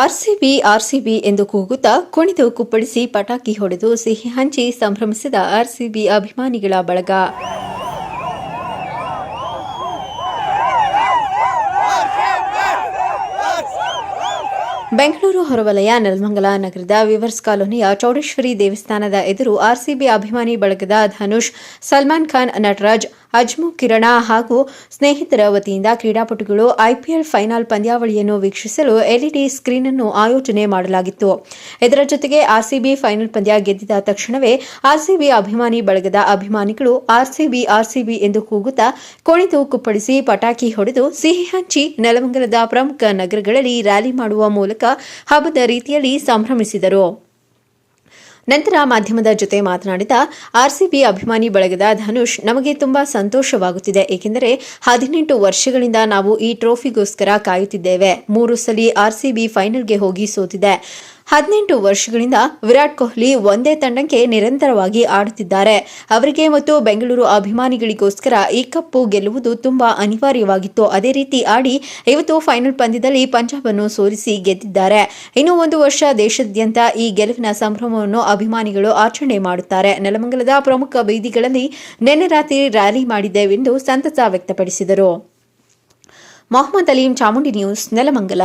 RCB RCB ಎಂದು ಕೂಗುತ್ತಾ ಕುಣಿದು ಕುಪ್ಪಳಿಸಿ ಪಟಾಕಿ ಹೊಡೆದು ಸಿಹಿ ಹಂಚಿ ಸಂಭ್ರಮಿಸಿದ ಆರ್ಸಿಬಿ ಅಭಿಮಾನಿಗಳ ಬಳಗ. ಬೆಂಗಳೂರು ಹೊರವಲಯ, ನೆಲಮಂಗಲ ನಗರದ ವಿವರ್ಸ್ ಕಾಲೋನಿಯ ಚೌಡೇಶ್ವರಿ ದೇವಸ್ಥಾನದ ಎದುರು ಆರ್ಸಿಬಿ ಅಭಿಮಾನಿ ಬಳಗದ ಧನುಷ್, ಸಲ್ಮಾನ್ ಖಾನ್ ನಟರಾಜ್ ಅಜ್ಮು, ಕಿರಣ ಹಾಗೂ ಸ್ನೇಹಿತರ ವತಿಯಿಂದ ಕ್ರೀಡಾಪಟುಗಳು ಐಪಿಎಲ್ ಫೈನಲ್ ಪಂದ್ಯಾವಳಿಯನ್ನು ವೀಕ್ಷಿಸಲು ಎಲ್ಇಡಿ ಸ್ಕ್ರೀನ್ ಅನ್ನು ಆಯೋಜನೆ ಮಾಡಲಾಗಿತ್ತು. ಇದರ ಜೊತೆಗೆ ಆರ್ಸಿಬಿ ಫೈನಲ್ ಪಂದ್ಯ ಗೆದ್ದಿದ ತಕ್ಷಣವೇ ಆರ್ಸಿಬಿ ಅಭಿಮಾನಿ ಬಳಗದ ಅಭಿಮಾನಿಗಳು ಆರ್ಸಿಬಿ ಆರ್ಸಿಬಿ ಎಂದು ಕೂಗುತ್ತಾ ಕುಣಿದು ಕುಪ್ಪಳಿಸಿ ಪಟಾಕಿ ಹೊಡೆದು ಸಿಹಿ ಹಂಚಿ ನೆಲಮಂಗಲದ ಪ್ರಮುಖ ನಗರಗಳಲ್ಲಿ ರ್ಯಾಲಿ ಮಾಡುವ ಮೂಲಕ ಹಬ್ಬದ ರೀತಿಯಲ್ಲಿ ಸಂಭ್ರಮಿಸಿದರು. ನಂತರ ಮಾಧ್ಯಮದ ಜೊತೆ ಮಾತನಾಡಿದ ಆರ್ಸಿಬಿ ಅಭಿಮಾನಿ ಬಳಗದ ಧನುಷ್, ನಮಗೆ ತುಂಬಾ ಸಂತೋಷವಾಗುತ್ತಿದೆ. ಏಕೆಂದರೆ ಹದಿನೆಂಟು ವರ್ಷಗಳಿಂದ ನಾವು ಈ ಟ್ರೋಫಿಗೋಸ್ಕರ ಕಾಯುತ್ತಿದ್ದೇವೆ. ಮೂರು ಸಲ ಆರ್ಸಿಬಿ ಫೈನಲ್ಗೆ ಹೋಗಿ ಸೋತಿದೆ. ಹದಿನೆಂಟು ವರ್ಷಗಳಿಂದ ವಿರಾಟ್ ಕೊಹ್ಲಿ ಒಂದೇ ತಂಡಕ್ಕೆ ನಿರಂತರವಾಗಿ ಆಡುತ್ತಿದ್ದಾರೆ. ಅವರಿಗೆ ಮತ್ತು ಬೆಂಗಳೂರು ಅಭಿಮಾನಿಗಳಿಗೋಸ್ಕರ ಈ ಕಪ್ಪು ಗೆಲ್ಲುವುದು ತುಂಬಾ ಅನಿವಾರ್ಯವಾಗಿತ್ತು. ಅದೇ ರೀತಿ ಆಡಿ ಇವತ್ತು ಫೈನಲ್ ಪಂದ್ಯದಲ್ಲಿ ಪಂಜಾಬ್ ಅನ್ನು ಸೋಲಿಸಿ ಗೆದ್ದಿದ್ದಾರೆ. ಇನ್ನು ಒಂದು ವರ್ಷ ದೇಶಾದ್ಯಂತ ಈ ಗೆಲುವಿನ ಸಂಭ್ರಮವನ್ನು ಅಭಿಮಾನಿಗಳು ಆಚರಣೆ ಮಾಡುತ್ತಾರೆ. ನೆಲಮಂಗಲದ ಪ್ರಮುಖ ಬೀದಿಗಳಲ್ಲಿ ನಿನ್ನೆ ರಾತ್ರಿ ರ್ಯಾಲಿ ಮಾಡಿದ್ದೇವೆಂದು ಸಂತಸ ವ್ಯಕ್ತಪಡಿಸಿದರು. ಮೊಹಮ್ಮದ್ ಅಲೀಂ ಚಾಮುಂಡಿ ನ್ಯೂಸ್, ನೆಲಮಂಗಲ.